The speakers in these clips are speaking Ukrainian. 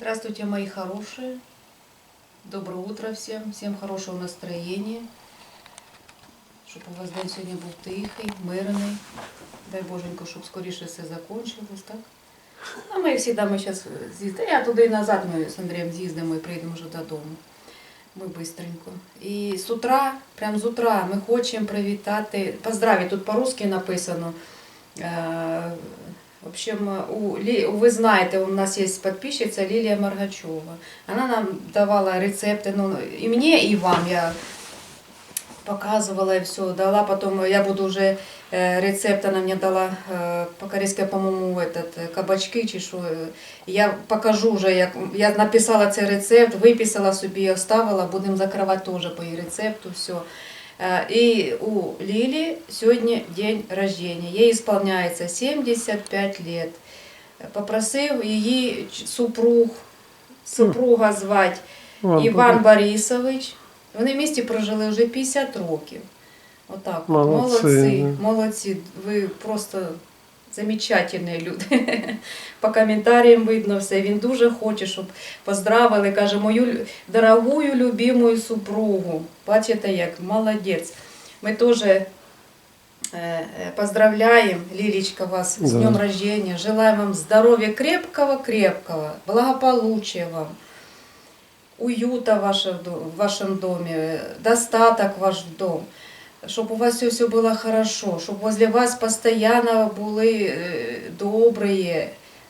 Здравствуйте, мои хорошие. Доброе утро всем. Всем хорошего настроения. Щоб у вас день сьогодні був тихий, мирний. Дай Боженько, щоб скоріше все закончилось, так? А ми завжди ми зараз з'їздимо. Я туди і назад ми з Андрієм з'їздимо і прийдемо вже додому. Ми бистренько. І з утра, прямо з утра, ми хочемо привітати. Поздраві, тут по-русски написано. Е, В общем, у, Лі- вы знаете, у нас есть подписчица Лилия Маргачева. Она нам давала рецепты, ну, и мне, и вам. Я показывала и все, дала потом, я буду уже э, рецепт, она мне дала э, по-корейски, по-моему, этот, э, кабачки чи що. э. Я покажу вже, як я написала цей рецепт, виписала собі, оставила, будемо закривати теж по її рецепту, все. Э, И у Лили сегодня день рождения. Ей исполняется 75 лет. Попросив її супруг, супруга звати Ладно, Іван. Борисович. Вони в місті прожили вже 50 років. Отак. от. Молодці, Молодці. Молодці. Ви просто замечательні люди. По коментарям видно все. Він дуже хоче, щоб поздравили. Каже, мою дорогую любимую супругу. Бачите, як молодець. Ми теж поздравляем, Лилечка, вас с Да. днем рождения. Желаем вам здоровья крепкого-крепкого, благополучия вам, уюта в вашем, до- в вашем доме, достаток в ваш дом, чтобы у вас все, все было хорошо, чтобы возле вас постоянно були е, добрые,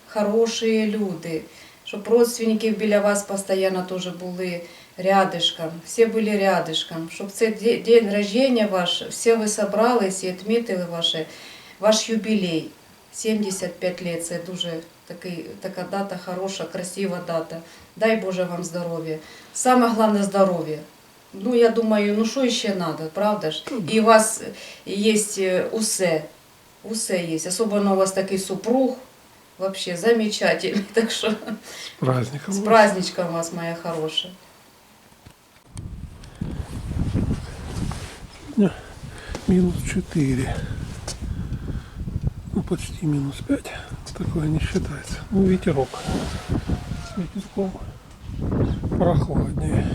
хорошие люди, щоб родственники біля вас постоянно тоже були рядышком, все были рядышком, щоб цей де- день рождения ваш, все ви собрались і відмітили ваше, ваш юбілей. 75 лет, це дуже такий, така дата хороша, красива дата. Дай Боже вам здоров'я. Саме головне здоров'я. Ну, я думаю, ну що ще треба, правда ж? І у вас є е, усе. Усе є. Особливо у вас такий супруг. Вообще замечательный. Так що С праздником. з праздничком вас, моя хороша. Минус 4. Ну, почти минус 5. Такое не считается. Ну, ветерок. С ветерком прохладнее.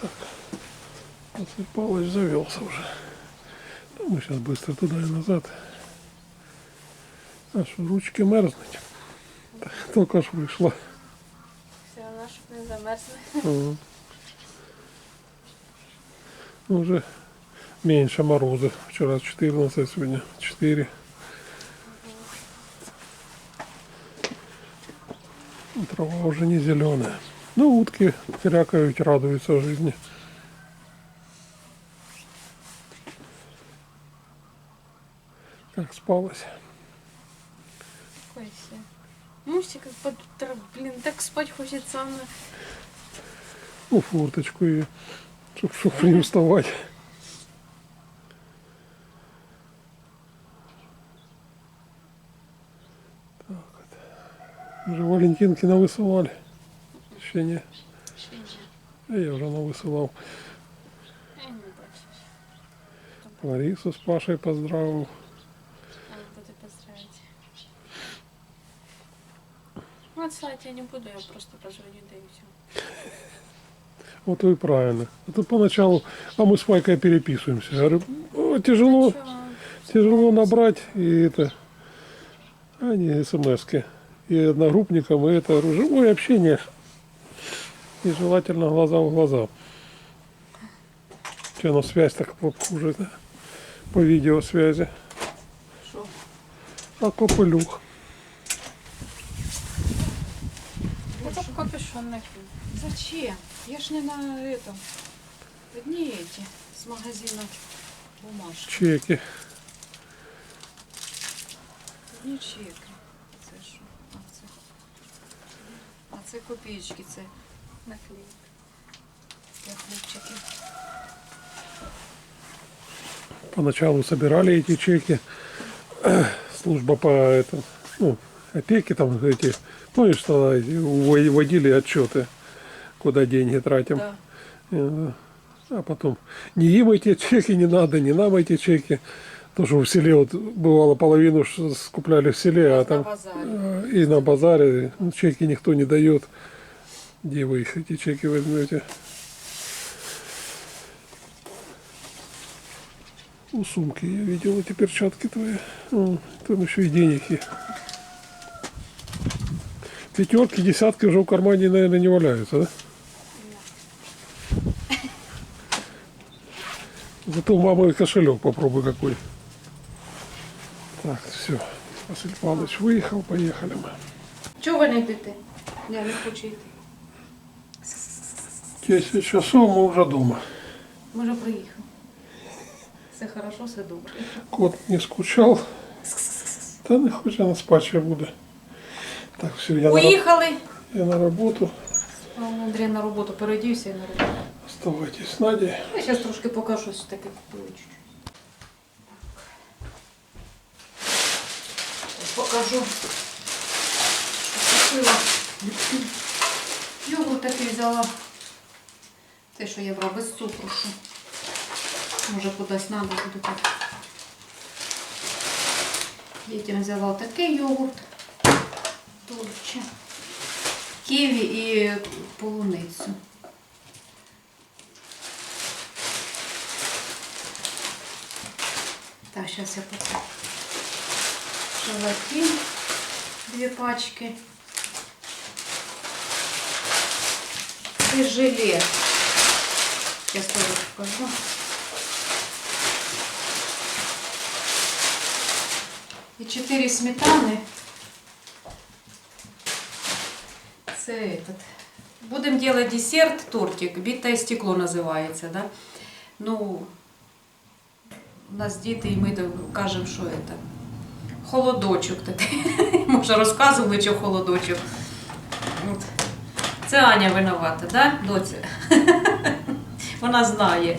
Так. Василь Павлович завелся уже. Ну, мы сейчас быстро туда и назад. А що, ручки мерзнуть? Тільки ж вийшла. Все, вона щоб не замерзне. Ага. Ну, уже меньше морозов. Вчера 14, сегодня 4. Трава уже не зеленая. Ну, утки крякают, радуются жизни. Как спалось? Все. Мусик, под... блин, так спать хочется. а Ну, форточку и чтоб, чтоб не вставать. вот. Уже Валентинки навысылали. Еще не. Ще ні. А я уже навысылал. Я не бачу. Ларису с Пашей поздравил. А буду поздравить. Ну, отсылать я не буду, я просто позвоню, да и все. Вот и правильно. А то поначалу, а мы с Вайкой переписываемся. Я говорю, «О, тяжело, тяжело набрать и это, а не смс-ки. И одногруппникам, и это живое общение. И желательно глаза в глаза. Че, на связь так хуже, да? По видеосвязи. А попылюх. Это капюшон накинь. Зачем? Я ж не на этом. Одни эти с магазина бумажки. Чеки. Одні чеки. Це що? А це, а це копійки, це Наклейка. для хлопчиків. Поначалу собирали эти чеки. Служба по это, ну, опеки там эти, помнишь, эти вводили отчеты, куда деньги тратим. Да. Э, А потом не им эти чеки не надо, не нам эти чеки. То, что в селе вот бывало половину скупляли в селе, а там э, и на базаре ну, чеки никто не дает. Где вы их эти чеки возьмете? У сумки я видел эти перчатки твои. О, там еще и денег есть. Пятерки, десятки уже в кармане, наверное, не валяются, да? Зато у мамы кошелек попробуй какой. Так, все. Василь Павлович выехал, поехали мы. Чого ви не йдете? Я не хочу йти. 10 часов мы уже дома. Ми вже приїхали. Все хорошо, все добре. Кот не скучал. Да не хочет она спать ще буде. Так, все, я на, ра- Поїхали. я на работу. А Андрій на роботу передівся і на роботу. Оставайтесь с Надей. Я зараз трошки покажу, що таке купила чуть-чуть. Покажу, що купила. Йогурт такий взяла. Те, що я брала без цукру. Що. Може кудись треба буде так. Дітям взяла такий йогурт. Дольче. Ківі і полуницю. Так, сейчас я покажу. Желатин. Две пачки. И желе. Сейчас тоже покажу. И 4 сметаны. Це этот. Будем делать десерт, тортик. Битое стекло називається, да? Ну, у нас діти, і ми так кажемо, що це. Холодочок такий. Може, розказували, що холодочок. Це Аня винувата, да, доця? Вона знає.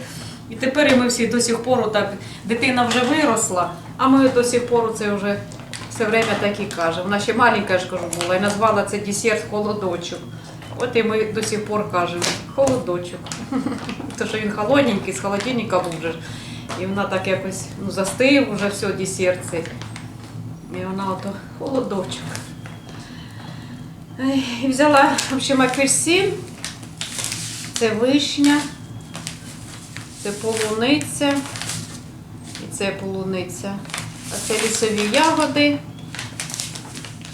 І тепер ми всі до сих пор так, дитина вже виросла, а ми до сих пор це вже все время так і кажемо. Вона ще маленька ж кажу була і назвала це десерт холодочок. От і ми до сих пор кажемо холодочок. Тому що він холодненький, з холодильника був. І вона так якось ну, застив вже все, десерт цей. І вона ото холодочок. Взяла, в общем, апельсин, це вишня, це полуниця, і це полуниця. А це лісові ягоди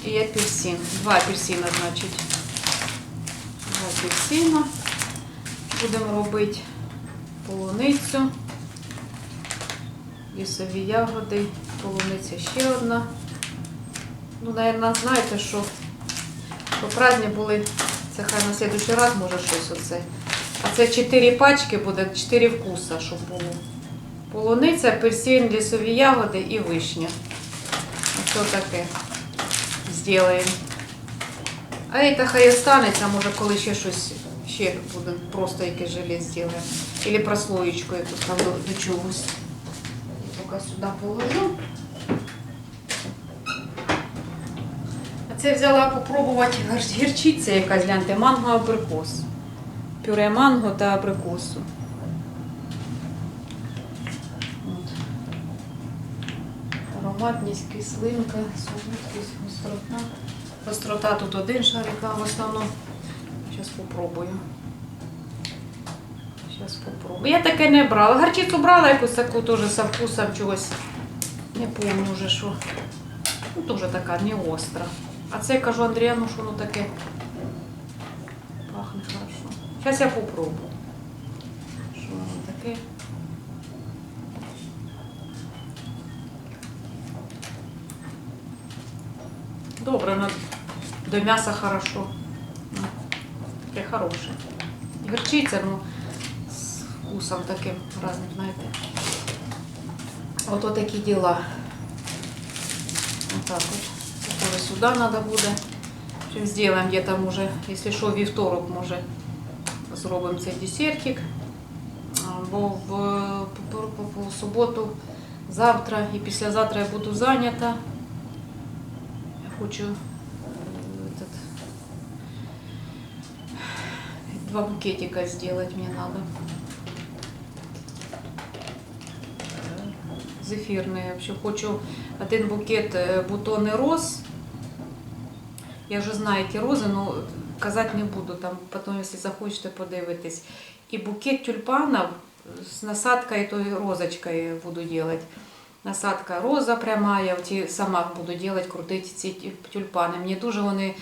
і апельсин. Два апельсина, значить. Два апельсина. Будемо робити полуницю. Лісові ягоди, полуниця ще одна. Ну, наверное, знаєте, що, що праздні були, це хай на следующий раз може щось оце. А це 4 пачки буде, 4 вкуса, щоб було. Полуниця, апельсин, лісові ягоди і вишня. Оце таке зробимо. А це хай останеться, може коли ще щось ще буде, просто якесь желе зробимо. Или прослоєчку якусь там до, до чогось. Поки сюди положу. Це взяла попробувати гірчиця якась, гляньте, манго абрикос. Пюре манго та абрикосу. Ароматність, кислинка, солодкість, гострота. Гострота тут один шарик, а в основному. Зараз попробую. Зараз попробую. Я таке не брала. Гарчицю брала якусь таку теж со вкусом чогось. Не помню вже що. Ну, теж така не остра. А це я кажу Андріану, що воно таке пахне хорошо. Зараз я попробую. Що воно таке. Добре, до м'яса хорошо. Таке хороше. Горчиця, ну, з вкусом таким разним, знаєте. От такі діла. Вот так Сюда надо буде. Сделаем где-то там уже, якщо що, вівторок, може, зробимо цей десертик. Бо в, в суботу, завтра і післязавтра я буду зайнята. Я хочу два букетика сделать мне надо. Зефірний. Хочу один букет э, бутони роз я вже знаю ті рози, але казати не буду. Там потім, якщо захочете, подивитись. І букет тюльпанів з насадкою тою розочкою буду робити. Насадка роза пряма, я ті сама буду робити, крутити ці тюльпани. Мені дуже вони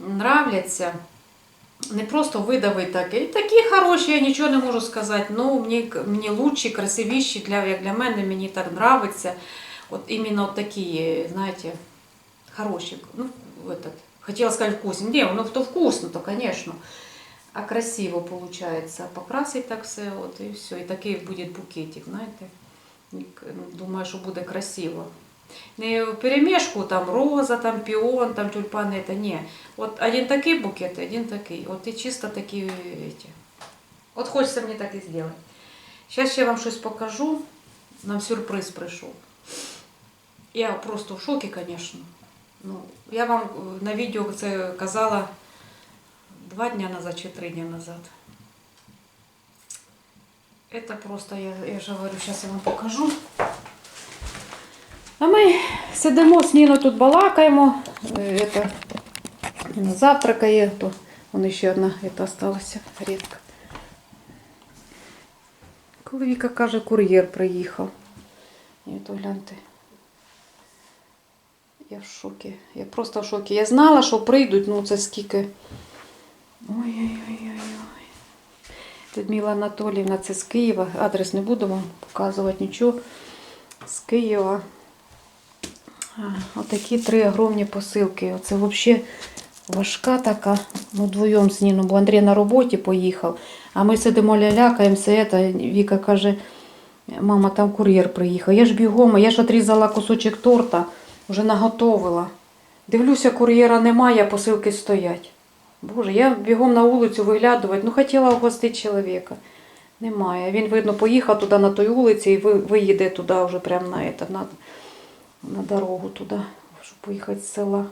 нравляться. Не просто видавити так. І такі хороші, я нічого не можу сказати. Ну, мені, мені лучші, красивіші, для, як для мене, мені так нравиться. От іменно такі, знаєте, хороші. Ну, этот, хотела сказать вкусный. Не, ну то вкусно, то, конечно. А красиво получается. Покрасить так все, от, і все. І такий буде букетик, знаєте. І к- Думаю, що буде красиво. Не в перемешку, там роза, там піон, там тюльпани, это не. От один такий букет, один такий. От і чисто такі эти. От хочеться мені так і зробити. Зараз ще вам щось покажу. Нам сюрприз прийшов. Я просто в шокі, звісно. Ну, я вам е, на відео це казала два дня назад чи три дня назад. Это просто, я, я же говорю, сейчас я вам покажу. А ми сидимо з Ніною тут балакаємо. Е, Это, Ніна завтракає, то вон ще одна это осталася рідка. Коли Віка каже, кур'єр приїхав. І то гляньте. Я в шокі. Я просто в шокі. Я знала, що прийдуть, ну це скільки. Ой-ой-ой. Людмила Анатоліївна, це з Києва. Адрес не буду вам показувати нічого. З Києва. Отакі три огромні посилки. Оце взагалі важка така. Ну, вдвоєм з Ніном, бо Андрій на роботі поїхав. А ми сидимо лялякаємося. Віка каже, мама, там кур'єр приїхав. Я ж бігом, я ж отрізала кусочок торта, вже наготовила. Дивлюся, кур'єра немає, посилки стоять. Боже, я бігом на вулицю виглядувати, ну хотіла угостити чоловіка. Немає. Він, видно, поїхав туди на той вулиці і виїде туди вже прямо на, это, на, на дорогу туди, щоб поїхати з села.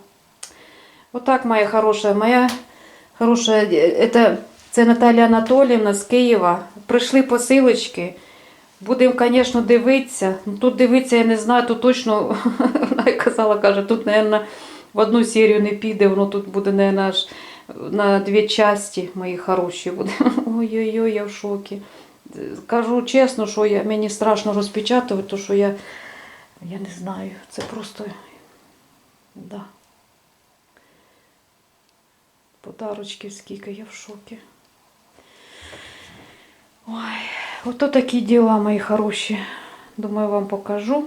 Отак, моя хороша, моя хороша, е, это, це Наталія Анатоліївна з Києва. Прийшли посилочки. Будемо, звісно, дивитися. Ну, Тут дивитися, я не знаю, тут точно, вона казала, каже, тут, мабуть, в одну серію не піде, воно тут буде, мабуть, аж на дві часті мої хороші буде. Ой-ой-ой, я в шокі. Кажу чесно, що я, мені страшно розпечатувати, тому що я, я не знаю, це просто. Да. Подарочки скільки, я в шокі. Ой, ото такі діла, мої хороші. Думаю, вам покажу.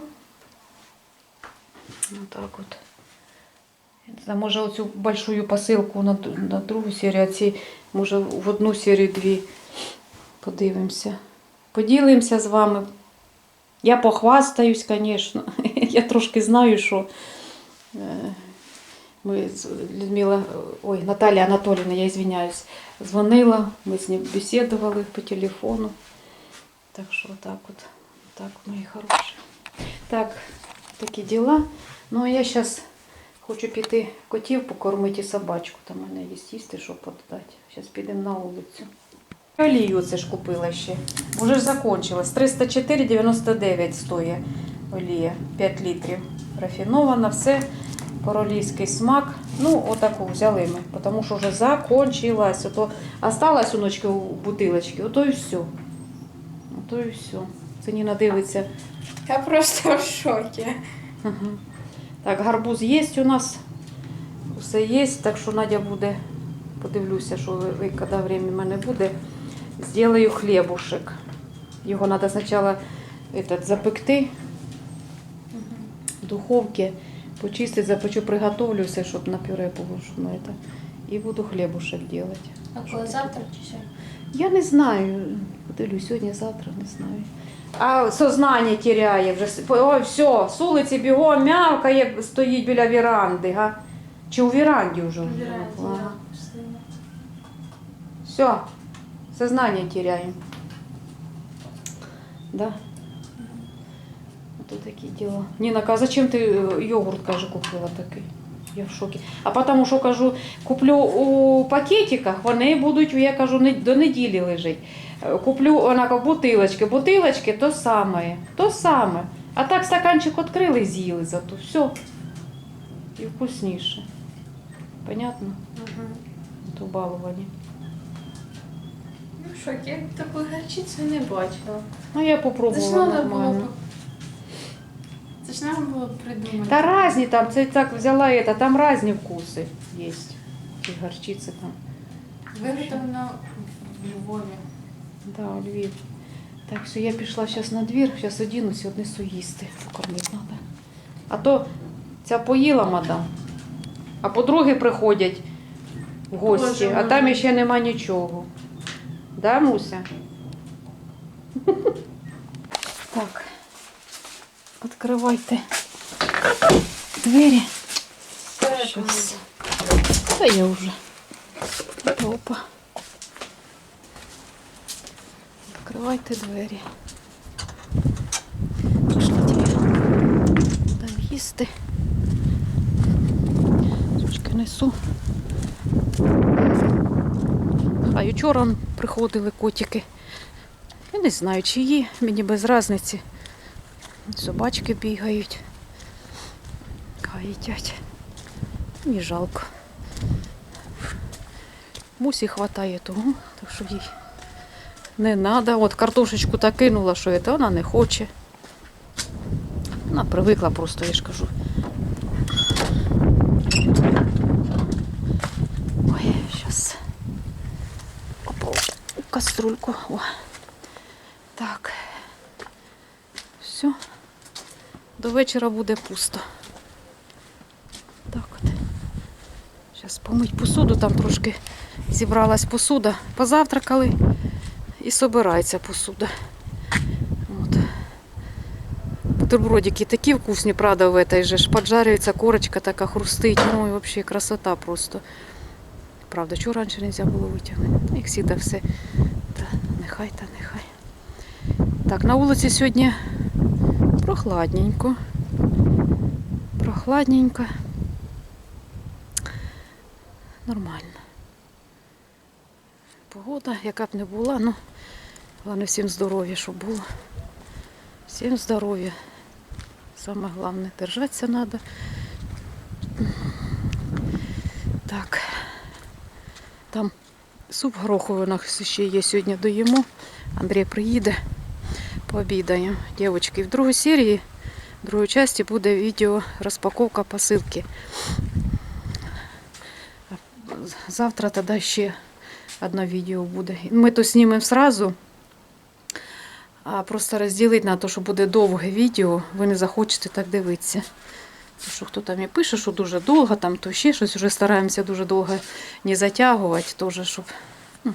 Отак от. Знаю, може оцю большую посилку на, на другу серію, а ці, може, в одну серію дві. Подивимося. Поділимося з вами. Я похвастаюсь, звісно. Я трошки знаю, що ми Людмила, ой, Наталія Анатоліївна, я извиняюсь, дзвонила, ми з ним бесідували по телефону. Так що так от, так, мої хороші. Так, такі діла. Ну, а я зараз хочу піти котів покормити собачку. Там у мене є їсти, що подати. Зараз підемо на вулицю. Олію це ж купила ще. Уже ж закончилась. 304,99 стоїть олія. 5 літрів. Рафінована, все. Королівський смак. Ну, отаку взяли ми, тому що вже закончилась. Ото осталась у ночки у бутилочки, ото і все. Ото і все. Це Ніна дивиться. Я просто в шокі. Ага. Так, гарбуз є у нас. Все є, так що Надя буде. Подивлюся, що ви, коли время в мене буде. Зроблю хлібушек. Його треба спочатку этот, запекти в духовці, почистити, запечу, приготовлю все, щоб на пюре було. Щоб, ну, это. І буду хлібушек робити. А коли завтра чи сьогодні? Я не знаю. Подивлюсь, сьогодні, завтра, не знаю. А сознання тіряє вже. Ой, все, з вулиці бігом мявкає, стоїть біля віранди. Га? Чи у віранді вже? Ага. Все, сознание теряем. Да. Вот такі діла. Ніна каже, зачем ти е, йогурт, каже, купила такий? Я в шокі. А потому що кажу, куплю у пакетиках, вони будуть, я кажу, до неділі лежать. Е, Куплю вона каже, бутилочки. Бутилочки то саме. То саме. А так стаканчик відкрили і з'їли зато. Все. І вкусніше. Понятно? Угу. То балувані. Ну я таку гарчицю не бачила. Ну я Це попробувала треба нормально. Це ж треба було придумати. Та різні там, це так взяла это, там різні вкуси є. Ці горчиці там. Виготовлено в Львові. Да, у Львів. Так що я пішла зараз на двір, зараз одінусь і однесу їсти. Покормити треба. А то ця поїла мадам. А подруги приходять в гості, Боже а там ще нема нічого. Да, Муся? Так. Відкривайте двері. Щас. Та я вже. Опа. Відкривайте двері. Пошліть дам їсти. Сучки несу. А вчора приходили котики. Я не знаю, чиї, мені без різниці. Собачки бігають. Хай їдять. Мені жалко. Мусі хватає того, так що їй не треба. От картошечку так кинула, що це вона не хоче. Вона привикла просто, я ж кажу. Ой, зараз. У каструльку. Так. Все. До вечора буде пусто. Так от. Зараз помить посуду, там трошки зібралась посуда. Позавтракали і собирається посуда. От. Бутербродики такі вкусні, правда, в этой же поджарюється, корочка така хрустить. Ну і взагалі красота просто. Правда, чого раніше не можна було витягнути? Ну, Як завжди все. Та нехай та нехай. Так, на вулиці сьогодні прохладненько. Прохладненько. Нормально. Погода, яка б не була, ну, головне всім здоров'я, щоб було. Всім здоров'я. Саме головне, держатися треба. Так. Там суп гороховий у нас ще є сьогодні доїмо. Андрій приїде, пообідаємо. Дівчатки, в другій серії, в другій часті буде відео розпаковка посилки. Завтра тоді ще одне відео буде. Ми то знімемо сразу, а просто розділити на те, що буде довге відео, ви не захочете так дивитися. Тому Що хто там і пише, що дуже довго, там то ще щось вже стараємося дуже довго не затягувати, теж, щоб ну,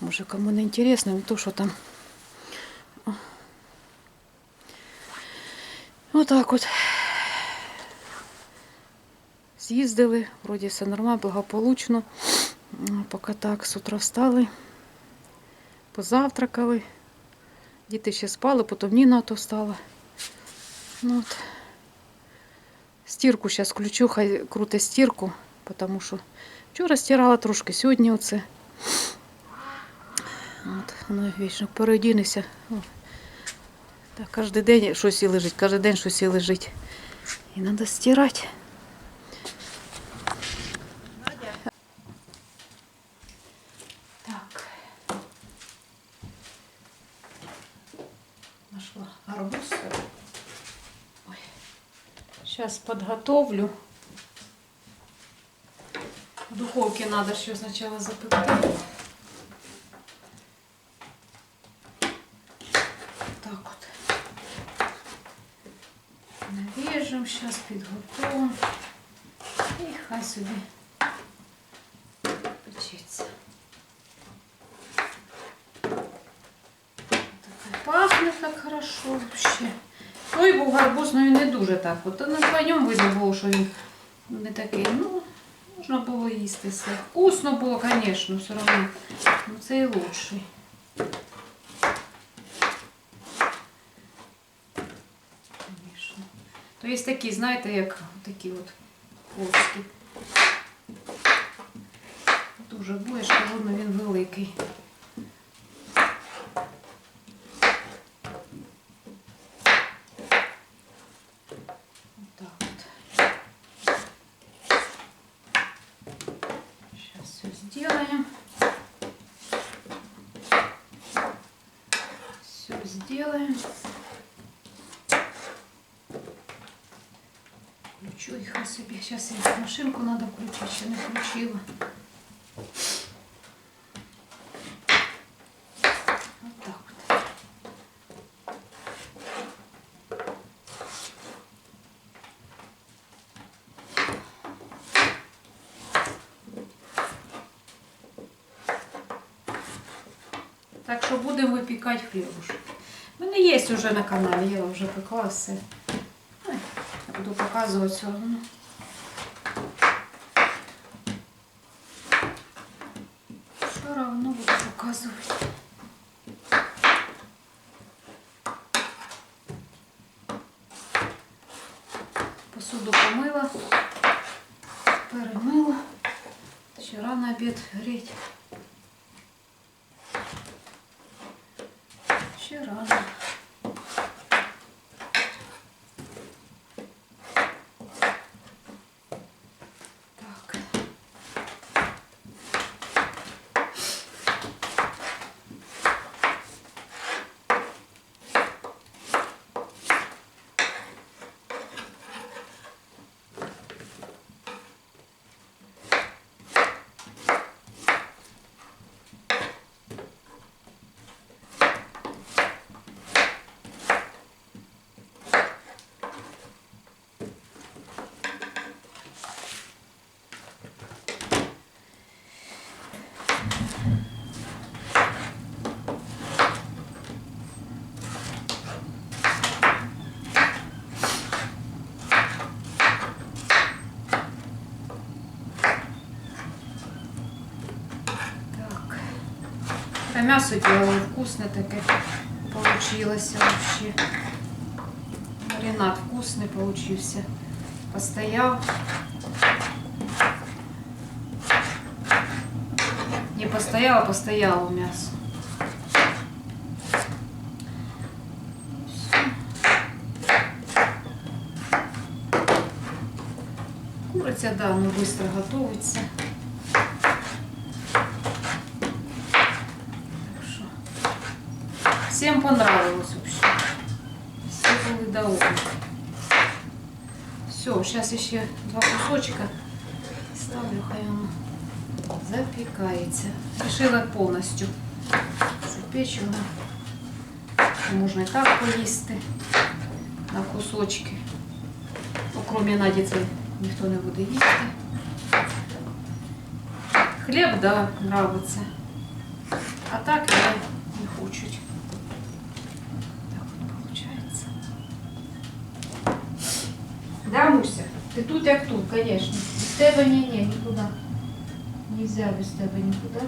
може кому не інтересно, не то, що там. Отак от. З'їздили, вроді все нормально, благополучно. Поки так, з утра встали, позавтракали. Діти ще спали, потім Ніна то встала. Ну, от. Стірку зараз включу, хай круте стірку, тому що вчора стирала трошки, сьогодні оце. От, воно вічно переодінися. Так, кожен день щось і лежить, кожен день щось і лежить. І треба стирати. Так. Нашла арбуз. Ой. Сейчас подготовлю. В духовке надо еще сначала запекать. Так вот. Нарежем, сейчас підготовим. І хай собі печеться. Пахне так хорошо вообще. Той був гарбуз, ну не дуже так. От ну, по ньому видно було, що він не такий. Ну, можна було їсти все. Вкусно було, звісно, все одно. Ну, це і лучший. є такі, знаєте, як такі от плоски. Дуже боєшка, видно, він великий. сделаем. Все сделаем. На себе. Сейчас я машинку надо включить, еще не включила. Так що будемо випікати хлібушек. У мене є вже на каналі, я вже пекла все. Буду показувати все одно. Все равно буду показувати. Посуду помила, перемила. Ще рано обід гріть. Ще рано. Так. Так. А мясо делала вкусное такое получилось вообще. Маринад вкусный получился. Постоял. Не постояла, постояла мясо. Всё. Куриця, да, ну быстро готовится. всем понравилось вообще. Все были довольны. Все, сейчас еще два кусочка ставлю, хай оно запекается. Решила полностью запечено. Можна і так поїсти на кусочки. Окромі Наді це ніхто не буде їсти. Хліб, да, нравиться. А так я не хочуть. Муся? Ти тут як тут, конечно. Без тебе ні, ні, нікуди. Нельзя без тебе нікуди.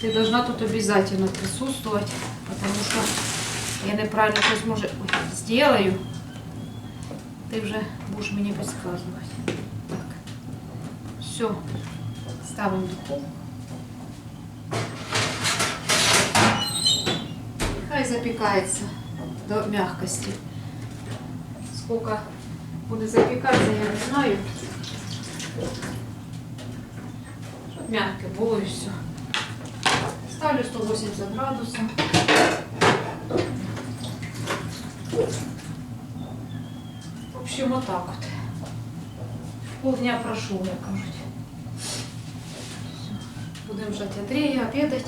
Ты должна тут обязательно присутствовать, потому что я неправильно щось може ой, сделаю. Ти вже будеш мені підказувати. Так. Все. Ставимо в духовку. Хай запікається до м'якості. Сколько буде запікатися, я не знаю. Щоб м'яке було і все. Ставлю 180 градусов. В общем, вот так вот. Полдня прошу, як кажуть. Будемо ждать Андрея, обедать.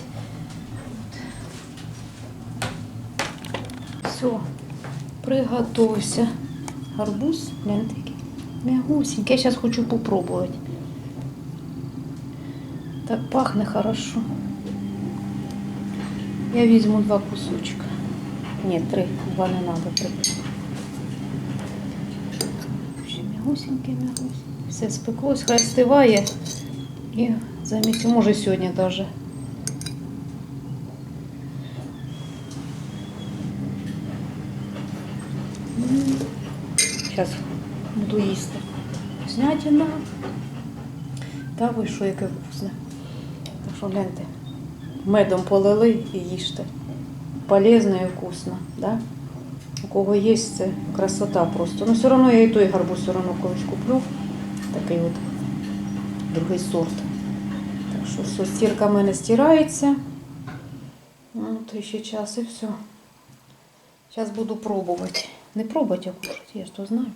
Все, приготуйся. Гарбуз, глянь такий. Мягусенький. Я зараз хочу попробувати. Так пахне хорошо. Я візьму два кусочка. Ні, три, два не треба, три. Ще мягусеньке, мягусеньке. Все спеклось, хай стиває. І замість, може сьогодні навіть. Зараз буду їсти. Вкуснятина. Та ви що, яке вкусне. Так що гляньте. Медом полили і їжте. Полезно і вкусно, да? У кого є, це красота просто. Ну, все одно я і той гарбуз все одно колись куплю. Такий от другий сорт. Так що все, стірка в мене стирається. От, ще час і все. Зараз буду пробувати. Не пробувати, а кушати, я ж то знаю.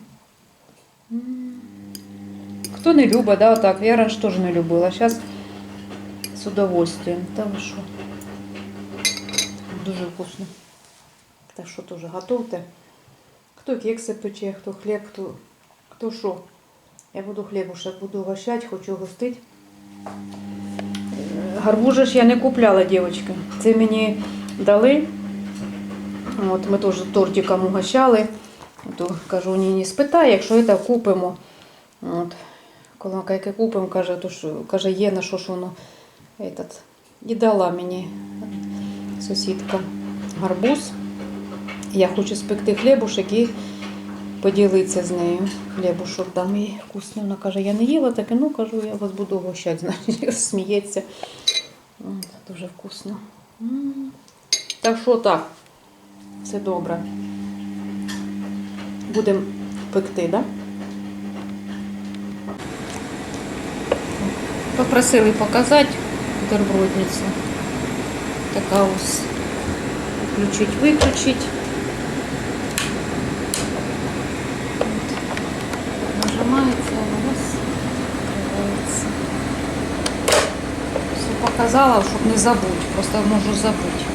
Хто не любить, да, так. Я раніше теж не любила. Зараз з удовольствием. Та ви що? Дуже вкусно. Так що теж готовте. Хто кекси пече, хто хліб, хто, хто що. Я буду хлібушек, буду угощати, хочу гостити. Гарбузи ж я не купляла, дівчатки. Це мені дали. От ми теж тортиком угощали. То кажу, ні, не спитай, якщо це купимо. От. Коли яке купимо, каже, то що, каже, є на що ж воно. Этот. І дала мені сусідка гарбуз. Я хочу спекти хлібушек і поділитися з нею. Хлібушок дам їй вкусний. Вона каже, я не їла таке, ну кажу, я вас буду гощати, значить, сміється. Дуже вкусно. Так що так, все добре. Будемо пекти? Да? Попросили показати бутербродницю. Така ось включить, виключить. Нажимається, раз, відкривається. Все показала, щоб не забути. Просто можу забути.